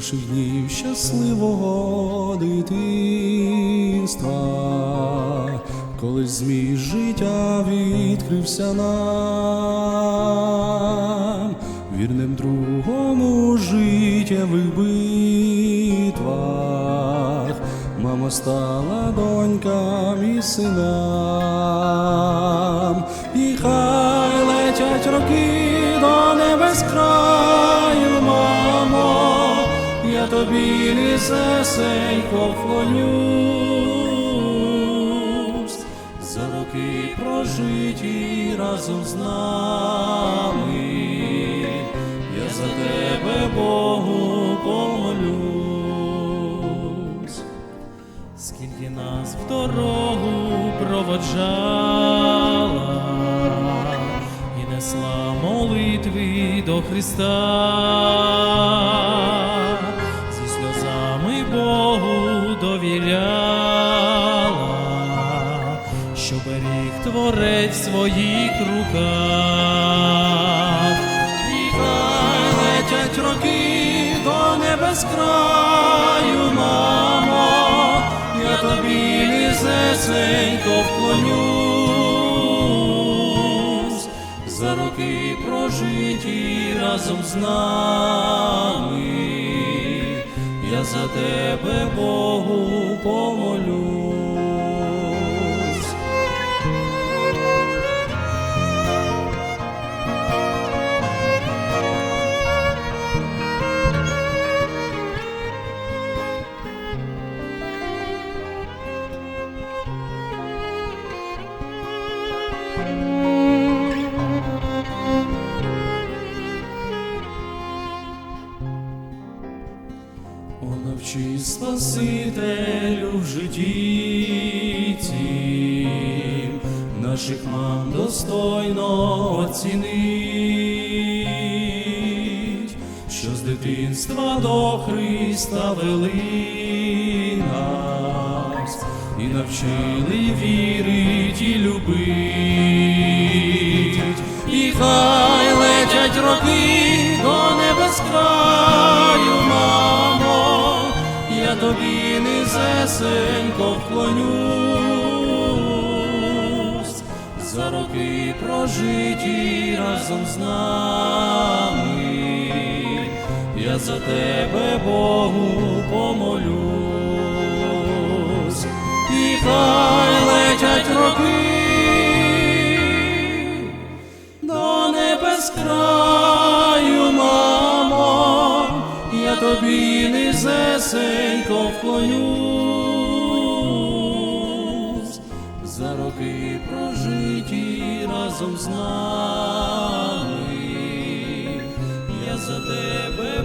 перших днів щасливого дитинства, коли змій життя відкрився нам, вірним другом у життєвих битвах, мама стала донькам і синам, і хай тобі лізесенько вклонюсь, за роки прожиті разом з нами, я за тебе Богу помолюсь. Скільки нас в дорогу проводжала і несла молитви до Христа, що беріг творець в своїх руках. І хай летять роки до небес краю, мамо, я тобі лізесенько вклонюсь, за роки прожиті разом з нами, я за тебе Богу помолюсь. Навчи Спасителю в житті цім, наших мам достойно оцінить, що з дитинства до Христа вели нас і навчили вірить і любить, і хай летять роки до небес тобі низесенько вклонюсь, за роки прожиті разом з нами, я за тебе Богу тобі низесенько вклонюсь, за роки прожиті разом з нами, я за тебе